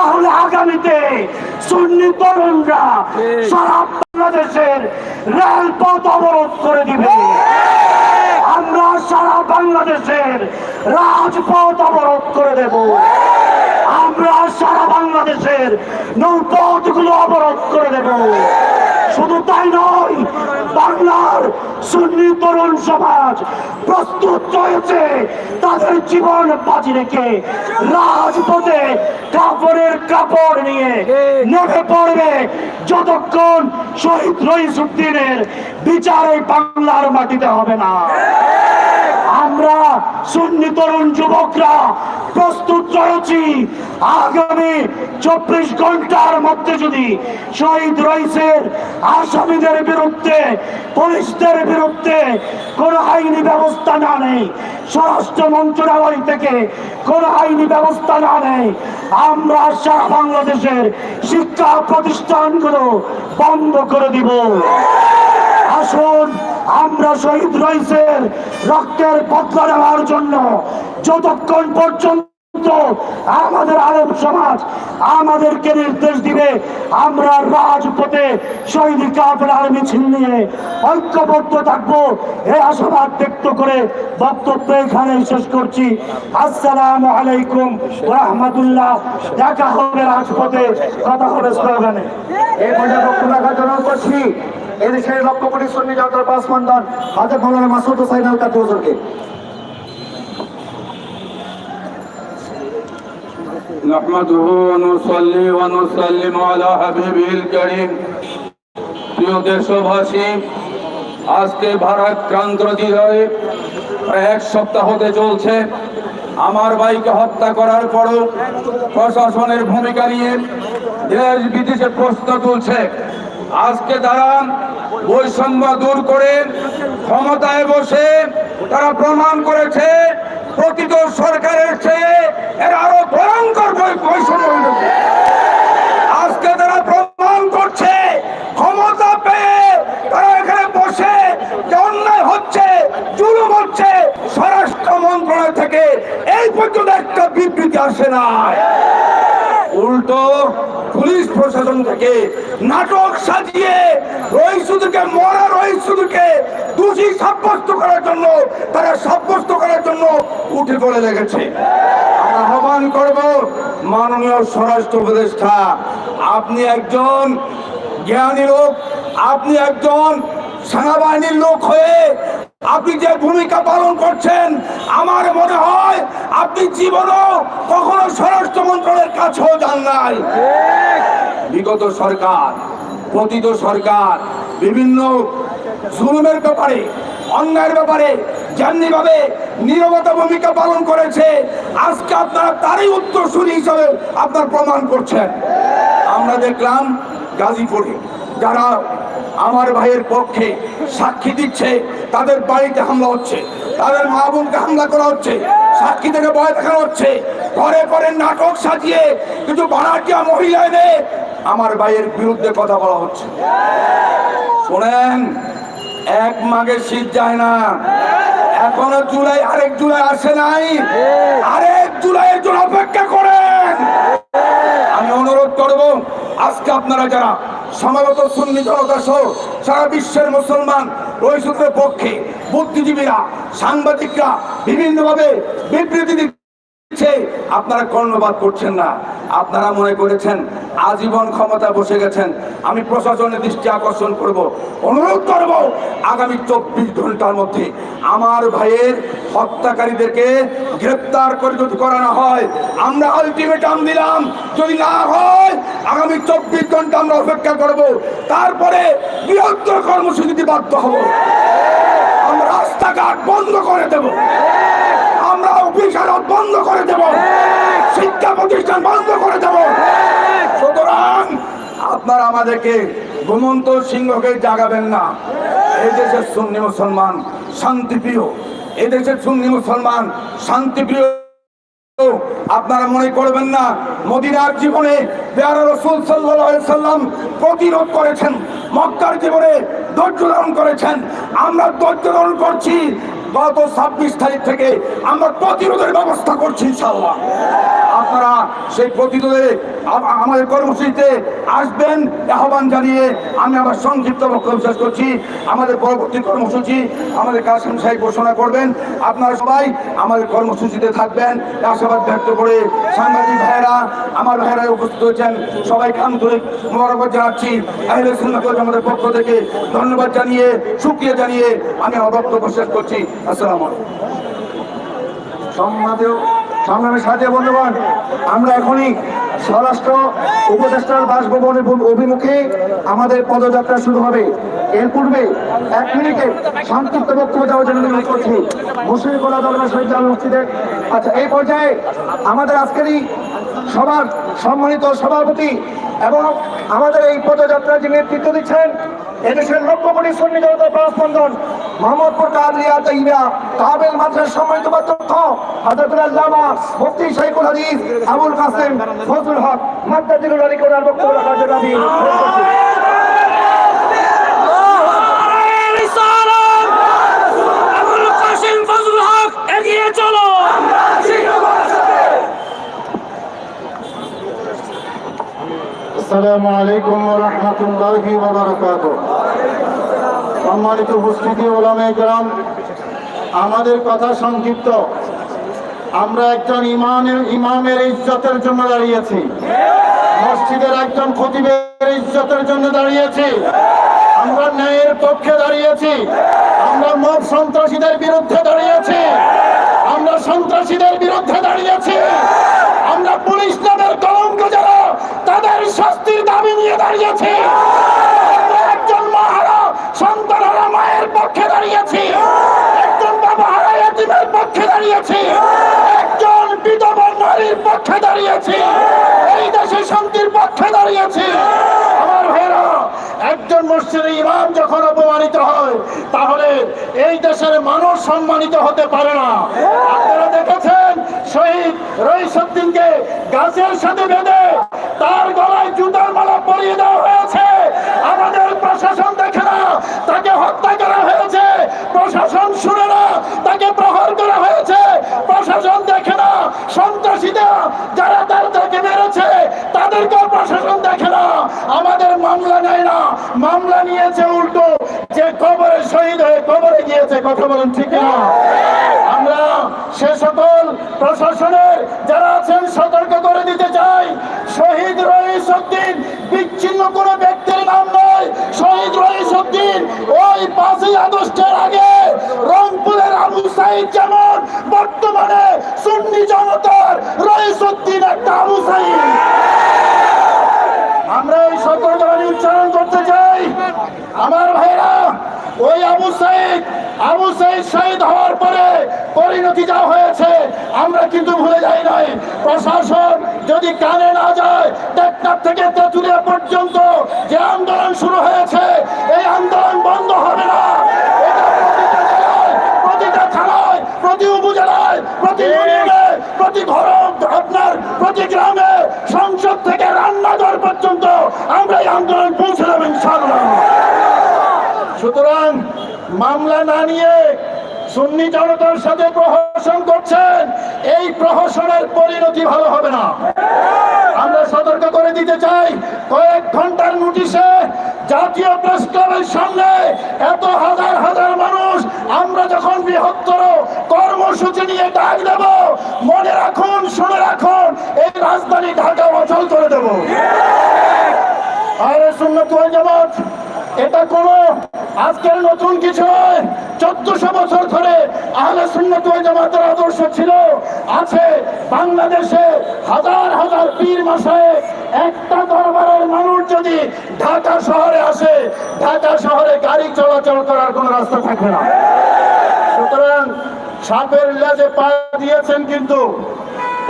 তাহলে আগামীতে সুন্নি তরুণরা সারা বাংলাদেশের রেলপথ অবরোধ করে দিবে। আমরা সারা বাংলাদেশের রাজপথ অবরোধ করে দেব। আমরা সারা বাংলাদেশের নৌপথগুলো অবরোধ করে দেব। শুধু তাই নয় সুন্নি তরুণ সমাজ প্রস্তুত হয়েছে তাদের জীবন বাজি রেখে রাজপথে কাপড়ের কাপড় নিয়ে নেমে পড়বে যতক্ষণ শহীদ রইসুদ্দিনের বিচারে বাংলার মাটিতে হবে না। আমরা সুন্নি তরুণ যুবকরা প্রস্তুত রয়েছি আগামী চব্বিশ ঘণ্টার মধ্যে যদি শহীদ রইসের আসামিদের বিরুদ্ধে, পুলিশদের বিরুদ্ধে কোন আইনি ব্যবস্থা না নেই, স্বরাষ্ট্র মন্ত্রণালয় থেকে কোন আইনি ব্যবস্থা না নেই, আমরা সারা বাংলাদেশের শিক্ষা প্রতিষ্ঠানগুলো বন্ধ করে দিব। আসুন, আমরা শহীদ রয়েছেন রক্তের বদলা নেওয়ার জন্য যতক্ষণ পর্যন্ত আমাদের আলেম সমাজ আমাদেরকে নির্দেশ দিবে, আমরা রাজপথে শহীদ কাফেলার মিছিল নিয়ে ঐক্যবদ্ধ থাকব। এই আশাবাদ ব্যক্ত করে বক্তব্য এখানে শেষ করছি। আসসালাম আলাইকুম রহমতুল্লাহ। দেখা হবে রাজপথে, কথা হবে স্লোগানে। এই পর্যায়ে বক্তব্য রাখার করছি। এদেশের লক্ষ কোটি সন্নি জনতার পাঁচ মন্ডল হাজার মৌলানা মাসুদ হোসাইন আল কাদি نحمده ونصلي ونسلم على حبيبه الكريم প্রিয় দেশবাসী আজকে ভারাক্রান্ত হৃদয়ে প্রায় এক সপ্তাহ হতে চলছে আমার ভাইকে হত্যা করার পরও প্রশাসনের ভূমিকা নিয়ে দেশ বিদেশে প্রশ্ন তুলছে আজকে তারা বৈষম্য দূর করে ক্ষমতায় বসে তারা প্রমাণ করেছে প্রকৃত সরকারের চেয়ে এর আরও ভয়ঙ্কর বৈষম্য আজকে তারা প্রমাণ করছে, ক্ষমতা পেয়ে তারা এখানে বসে অন্যায় হচ্ছে, জুলুম হচ্ছে, স্বরাষ্ট্র মন্ত্রণালয় থেকে এই পর্যন্ত একটা বিবৃতি আসে না উল্টো পুলিশ প্রশাসন থেকে নাটক সাজিয়ে রহিসুদকে, মরা রহিসুদকে দোষী সাব্যস্ত করার জন্য, তারা সাব্যস্ত করার জন্য উঠে পড়ে লেগেছে। আহ্বান করব মাননীয় স্বরাষ্ট্র উপদেষ্টা, আপনি একজন জ্ঞানী লোক, আপনি একজন সেনাবাহিনীর লোক হয়ে আপনি যে ভূমিকা পালন করছেন, আমার মনে হয় আপনি জীবনও কখনো স্বরাষ্ট্র মন্ত্রণের কাছেও যান নাই। বিগত সরকার, পতিত সরকার, বিভিন্ন জুলুমের ব্যাপারে, অন্যায়ের ব্যাপারে যেমনি ভাবে নীরবতা ভূমিকা পালন করেছে, আজকে আপনারা তারই উত্তরসূরি হিসাবে আপনার প্রমাণ করছেন। আমরা দেখলাম গাজীপুরে যারা আমার ভাইয়ের পক্ষে সাক্ষী দিচ্ছে, তাদের বাড়িতে হামলা হচ্ছে, তাদের মা বোনকে হামলা করা হচ্ছে, সাক্ষী থেকে ভয় দেখানো হচ্ছে পরে পরে নাটক সাজিয়ে কিছু ভাড়াটিয়া মহিলা এনে আমার ভাইয়ের বিরুদ্ধে কথা বলা হচ্ছে। শোনেন, এক মাঘে শীত যায় না, এখনও জুলাই, আরেক জুলাই আসে নাই, আরেক জুলাইয়ের জন্য অপেক্ষা করেন। আমি অনুরোধ করব, আজকে আপনারা যারা সমাগত সুন্নি জনতা সহ সারা বিশ্বের মুসলমান রহিসুদের পক্ষে। বুদ্ধিজীবীরা সাংবাদিকরা বিভিন্নভাবে বিবৃতি আপনারা কর্ণপাত করছেন না। আপনারা মনে করেছেন আজীবন ক্ষমতা বসে গেছেন। আমি প্রশাসনের দৃষ্টি আকর্ষণ করব, অনুরোধ করব আগামী চব্বিশ ঘণ্টার মধ্যে আমার ভাইয়ের হত্যাকারীদেরকে গ্রেপ্তার করে যদি করা না হয়, আমরা আলটিমেটাম দিলাম। যদি না হয়, আগামী চব্বিশ ঘণ্টা আমরা অপেক্ষা করব। তারপরে বৃহত্তর কর্মসূচিতে বাধ্য হব। আমরা রাস্তাঘাট বন্ধ করে দেব আমরা অফিস আদালত বন্ধ করে দেব শিক্ষা প্রতিষ্ঠান বন্ধ করে দেব। সুতরাং আপনারা আমাদেরকে ঘুমন্ত সিংহকে জাগাবেন না। এই দেশের সুন্নি মুসলমান শান্তিপ্রিয়। এই দেশের সুন্নি মুসলমান শান্তিপ্রিয়। আপনারা মনে করবেন না, মদিনার জীবনে রসুল সাল্লাম প্রতিরোধ করেছেন, মক্কার জীবনে ধৈর্য ধারণ করেছেন। আমরা ধৈর্য ধারণ করছি, গত ছাব্বিশ তারিখ থেকে আমরা প্রতিরোধের ব্যবস্থা করছি ইনশাল্লাহ আপনারা সেই প্রতিরোধে আমাদের কর্মসূচিতে আসবেন, আহ্বান জানিয়ে আমি আমার সংক্ষিপ্ত বক্তব্য শেষ করছি। আমাদের পরবর্তী কর্মসূচি আমাদের কাসিম সাহেব ঘোষণা করবেন। আপনারা সবাই আমাদের কর্মসূচিতে থাকবেন। আশাবাদ ব্যক্ত করে সাংবাদিক ভাইয়েরা, আমার ভাইয়েরা উপস্থিত হয়েছেন। সবাইকে আন্তরিক মোবারকবাদ জানাচ্ছি। আহলে সুন্নাত ওয়াল জামাতের পক্ষ থেকে ধন্যবাদ জানিয়ে শুক্রিয়া জানিয়ে আমি আমার বক্তব্য শেষ করছি। আসসালামু আলাইকুম। সম্মানীয় সংগ্রামের সাথে বন্ধুগণ, আমরা এখনই স্বরাষ্ট্র উপদেষ্টার বাসভবনের অভিমুখে আমাদের পদযাত্রা শুরু হবে। এর পূর্বে এক মিনিটে সংক্ষিপ্ত বক্তব্য দেওয়ার জন্য অনুরোধ করছি। মুসলিম কোলা জামে মসজিদে আচ্ছা এই পর্যায়ে আমাদের আজকেরই সবার সম্মানিত সভাপতি এবং আমাদের এই পদযাত্রার যিনি নেতৃত্ব দিচ্ছেন এদেশের লক্ষ কোটি সন্নি জনতা পারস্পন্দন মোহাম্মদপুর কাবলিয়া তাইবা, কাবেল, মাদ্রাস সম্মানিত অধ্যক্ষ হাজরতুল আল্লামা মুফতি শাইখুল হাদিস, আবুল কাসেম, ফজলুল হক মাদ্দাজিরুল আলী কোরআন বক্তব্য রাখার জন্য অনুরোধ করছি। আবুল কাসিম ফজলুল হক এগিয়ে চলো আসসালামু আলাইকুম রহমতুল্লাহি সম্মানিত উপস্থিতি ওলামে গ্রাম আমাদের কথা সংক্ষিপ্ত। আমরা একজন ইমানের, ইমামের ইজ্জতের জন্য দাঁড়িয়েছি। মসজিদের একজন খতিবের ইজ্জতের জন্য দাঁড়িয়েছি। আমরা ন্যায়ের পক্ষে দাঁড়িয়েছি। আমরা মব সন্ত্রাসীদের বিরুদ্ধে দাঁড়িয়েছি। আমরা সন্ত্রাসীদের বিরুদ্ধে দাঁড়িয়েছি। আমরা পুলিশ নামের কলঙ্ক যারা, তাদের শাস্তির দাবি নিয়ে দাঁড়িয়েছি। একজন মাহারা সন্তানহারা মায়ের পক্ষে দাঁড়িয়েছি। একজন বাবা হারা এতিমের পক্ষে দাঁড়িয়েছি। একজন বিধবা নারীর পক্ষে দাঁড়িয়েছি। এই দেশে শান্তির পক্ষে দাঁড়িয়েছি। আমার ভাইরা একজন মসজিদের ইমাম যখন অপমানিত হয়, তাহলে এই দেশের মানুষ সম্মানিত হতে পারে না আপনারা দেখেছেন শহীদ রইসুদ্দিনকে গাছের সাথে বেঁধে তার গলায় জুতার মালা পরিয়ে দেওয়া হয়েছে। আমাদের প্রশাসন দেখে না, তাকে হত্যা করা হয়েছে। প্রশাসন শুনে না, তাকে প্রহার করা হয়েছে। প্রশাসন দেখে না, সন্ত্রাসীরা যারা তার তাকে মেরেছে, তাদেরকেও প্রশাসন দেখে না। আমাদের মামলা নেয় না। মামলা নিয়েছে উল্টো। যে কবরে শহীদ হয়ে কবরে গিয়েছে, কথা বলেন ঠিক না আমরা সে সকল প্রশাসনের যারা করে দিতে চাই। শহীদ রহিস উদ্দিন, বিচ্ছিন্ন কোন ব্যক্তির নাম নয়। শহীদ রহিস উদ্দিন, ওই পাঁচই আগস্টের আগে রংপুরের আবু সাইদ যেমন বর্তমানে সুন্নি জনতার রহিস উদ্দিন একটা আবু সাইদ। আমরা এই সতর্কবাণী উচ্চারণ করতে চাই। আমার ভাইরা, ওই আবু সাইদ আবু সাইদ শহীদ হওয়ার পরে পরিণতি যা হয়েছে, আমরা কিন্তু ভুলে যাই নাই। প্রশাসন যদি কানে না যায় টেকনাফ থেকে তেঁতুলিয়া পর্যন্ত যে আন্দোলন শুরু হয়েছে, এই আন্দোলন বন্ধ হবে না। প্রতিটা থানায়, প্রতি উপজেলায়, প্রতি প্রতি ঘর, আপনার, প্রতি গ্রামে থেকে রান্নাঘর পর্যন্ত আমরা এই আন্দোলন পৌঁছে দেবো ইনশাআল্লাহ। সুতরাং মামলা না নিয়ে সুন্নি জনতার সাথে প্রহসন করছেন, এই প্রহসনের পরিণতি ভালো হবে না। আমরা সতর্ক করে দিতে চাই, কয়েক ঘণ্টার নোটিশে জাতীয় প্রেস ক্লাবের সামনে এত হাজার হাজার মানুষ কর্মসূচি নিয়ে ডাক দেব। মনে রাখুন, শুনে রাখুন, এই রাজধানী ঢাকা অচল করে দেব। আর ওয়াল জামাত, এটা কোনো আজকের নতুন কিছু নয়। চোদ্দশো বছর ধরে আহলে সুন্নত জামাতের আদর্শ ছিল। আছে বাংলাদেশে হাজার হাজার পীর মাসায় একটা দরবারের মানুষ যদি ঢাকা শহরে আসে, ঢাকা শহরে গাড়ি চলাচল করার কোনো রাস্তা থাকবে না। সাপের লেজে পা দিয়েছেন কিন্তু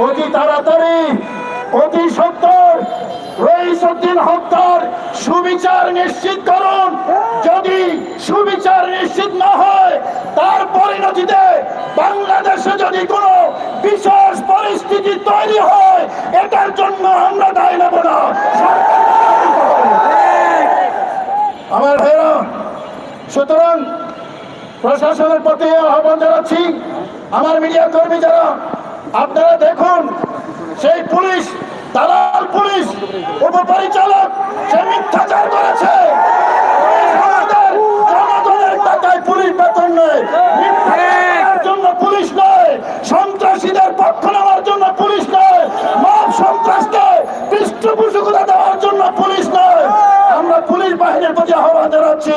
অতি তাড়াতাড়ি, অতি সত্তর, রইসুদ্দিন হত্যার সুবিচার নিশ্চিত করুন যদি সুবিচার নিশ্চিত না হয়, তার পরিণতিতে বাংলাদেশে যদি কোনো বিশেষ পরিস্থিতি তৈরি হয়, এটার জন্য আমরা দায় নেব না। আমার ভাইরা, সুতরাং প্রশাসনের প্রতি আহ্বান জানাচ্ছি আমার মিডিয়া কর্মী যারা, আপনারা দেখুন, সেই পুলিশ, দালাল পুলিশ, উপপরিচালক সে মিথ্যাচার করেছে। পুলিশ জন্য পুলিশ নয়, সন্ত্রাসীদের পক্ষ নেওয়ার জন্য পুলিশ নয়। পৃষ্ঠপোষকতা দেওয়ার জন্য বাহিনীর প্রতি আহ্বান জানাচ্ছি।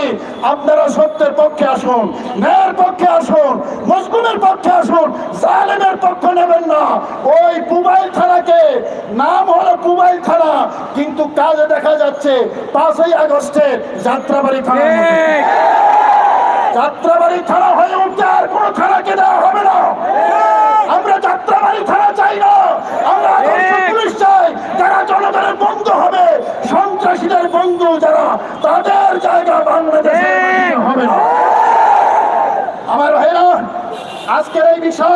আপনারা সত্যের পক্ষে আসুন ন্যায়ের পক্ষে আসুন মজগুমের পক্ষে আসুন জালেমের পক্ষ নেবেন না। ওই পুবাইল থানাকে নাম হলো পুবাইল থানা কিন্তু কাজে দেখা যাচ্ছে পাঁচই আগস্টের যাত্রাবাড়ি থানা যাত্রাবাড়ি থানা হয়ে উঠতে আর কোনো থানাকে দেওয়া হবে না। আমরা যাত্রাবাড়ি থানা চাই না। আমরা পুলিশ চাই যারা জনগণের বন্ধ হবে সন্ত্রাসীদের বন্ধু যারা তাদের জায়গা বাংলাদেশে হবে না। আমার ভাইরা আজকের এই বিষয়